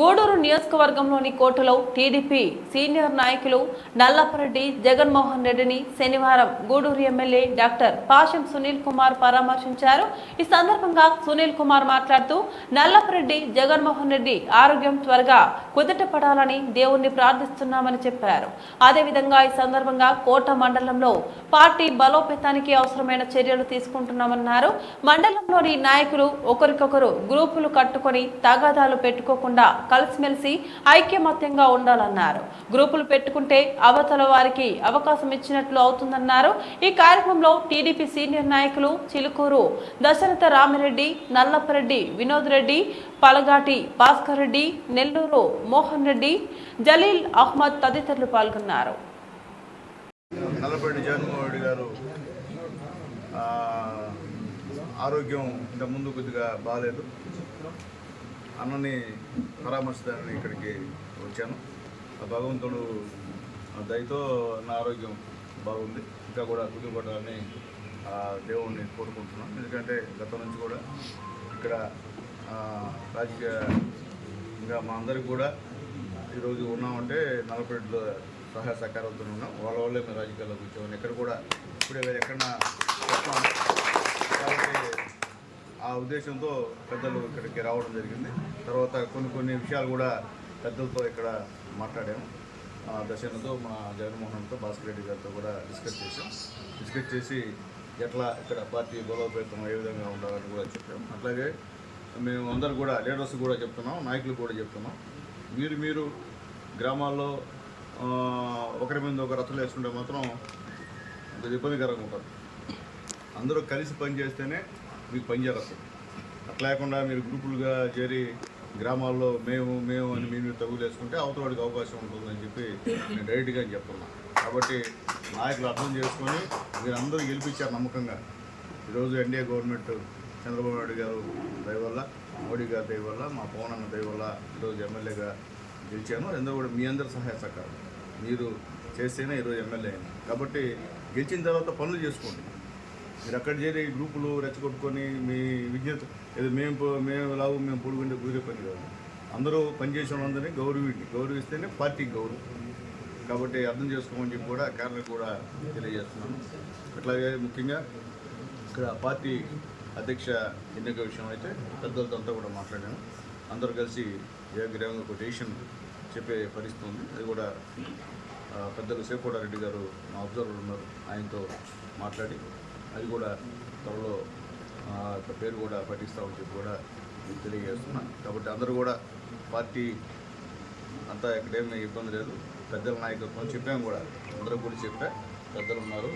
గూడూరు నియోజకవర్గంలోని కోటలో TDP senior నాయకులు నల్లపరెడ్డి జగన్మోహన్ రెడ్డిని శనివారం గూడూరు ఎమ్మెల్యే డాక్టర్ పాషం సునీల్ కుమార్ పరామర్శించారు. ఈ సందర్భంగా సునీల్ కుమార్ మాట్లాడుతూ నల్లపరెడ్డి జగన్మోహన్ రెడ్డి ఆరోగ్యం త్వరగా కుదుటపడాలని దేవుణ్ణి ప్రార్థిస్తున్నామని చెప్పారు. అదేవిధంగా ఈ సందర్భంగా కోట మండలంలో పార్టీ బలోపేతానికి అవసరమైన చర్యలు తీసుకుంటున్నామన్నారు. మండలంలోని నాయకులు ఒకరికొకరు గ్రూపులు కట్టుకొని తగాదాలు పెట్టుకోకుండా కలిసిమెలిసి ఐక్యమత్యంగా ఉండాలన్నారు. గ్రూపులు పెట్టుకుంటే అవతల వారికి అవకాశం ఇచ్చినట్లు అవుతుందన్నారు. ఈ కార్యక్రమంలో టీడీపీ సీనియర్ నాయకులు చిలుకూరు దశరథ రామిరెడ్డి నల్లపరెడ్డి వినోద్ రెడ్డి పలగాటి భాస్కర్ రెడ్డి నెల్లూరు మోహన్ రెడ్డి జలీల్ అహ్మద్ తదితరులు పాల్గొన్నారు. నల్లపరెడ్డి జగన్మోహన్ రెడ్డి గారు ఆరోగ్యం ఇంతకుముందు కొద్దిగా బాగాలేదు అన్నని పరామర్శించడానికి ఇక్కడికి వచ్చాను. ఆ భగవంతుడు దయతో నా ఆరోగ్యం బాగుంది. ఇంకా కూడా కుదురుపడాలని ఆ దేవుణ్ణి కోరుకుంటున్నాను. ఎందుకంటే గతం నుంచి కూడా ఇక్కడ రాజకీయ రాజకీయంగా మా అందరికి కూడా ఈరోజు ఉన్నామంటే నలపరెడ్డిలో సహాయ సహకారంతో ఉన్నాం. వాళ్ళ వాళ్ళే మేము రాజకీయాల్లోకి వచ్చామని ఎక్కడ కూడా ఇప్పుడే వేరే ఎక్కడన్నా ఆ ఉద్దేశంతో పెద్దలు ఇక్కడికి రావడం జరిగింది. తర్వాత కొన్ని కొన్ని విషయాలు కూడా పెద్దలతో ఇక్కడ మాట్లాడాము. ఆ మా జగన్మోహన్తో భాస్కర్ రెడ్డి గారితో కూడా డిస్కస్ చేసాం డిస్కస్ చేసి ఎట్లా ఇక్కడ పార్టీ బలోపేతం ఏ విధంగా ఉండాలని కూడా చెప్పాం. అట్లాగే మేము అందరు కూడా లీడర్స్ కూడా చెప్తున్నాం నాయకులు కూడా చెప్తున్నాం. మీరు మీరు గ్రామాల్లో ఒకరి మీద ఒక రచ్చలు వేసుకుంటే మాత్రం ఇబ్బందికరంగా ఉంటుంది అందరూ కలిసి పని చేస్తేనే మీకు పని జరుగుతుంది అట్లా లేకుండా మీరు గ్రూపులుగా చేరి గ్రామాల్లో మేము మేము అని మీరు తగులేసుకుంటే అవతలవాడికి అవకాశం ఉంటుందని చెప్పి నేను డైరెక్ట్గా చెప్తున్నాను కాబట్టి నాయకులు అర్థం చేసుకొని మీరు అందరూ గెలిపించారు నమ్మకంగా. ఈరోజు ఎన్డీఏ గవర్నమెంట్ చంద్రబాబు నాయుడు గారు దయవల్ల మోడీ గారి దయవల్ల మా పవన్ అన్న దయవల్ల ఈరోజు ఎమ్మెల్యేగా గెలిచాను. ఎందుకు కూడా మీ అందరి సహాయ సహకారం మీరు చేస్తేనే ఈరోజు ఎమ్మెల్యే అయింది కాబట్టి గెలిచిన తర్వాత పనులు చేసుకోండి. మీరు అక్కడ చేరి గ్రూపులు రెచ్చగొట్టుకొని మీ విజ్ఞత ఏదో మేము మేము లావు మేము పొడుగుంటే కుదిరే పని కాదు. అందరూ పనిచేసిన వాళ్ళందరినీ గౌరవిండి గౌరవిస్తేనే పార్టీకి గౌరవం. కాబట్టి అర్థం చేసుకోమని చెప్పి కూడా కేరళ కూడా తెలియజేస్తున్నాను. అట్లాగే ముఖ్యంగా ఇక్కడ పార్టీ అధ్యక్ష ఎన్నిక విషయం అయితే పెద్దలతో అంతా కూడా మాట్లాడాను. అందరూ కలిసి ఏకగ్రీవంగా ఒక డెసిషన్ చెప్పే పరిస్థితి ఉంది. అది కూడా పెద్దలు శేకోడారెడ్డి గారు మా అబ్జర్వర్ ఉన్నారు. ఆయనతో మాట్లాడి అది కూడా త్వరలో ఆ, యొక్క పేరు కూడా పఠిస్తామని చెప్పి కూడా మీకు తెలియజేస్తున్నా. కాబట్టి అందరూ కూడా పార్టీ అంతా ఎక్కడేమీ ఇబ్బంది లేదు. పెద్దల నాయకత్వం చెప్పాము కూడా. అందరూ కూడా చెప్పా పెద్దలు ఉన్నారు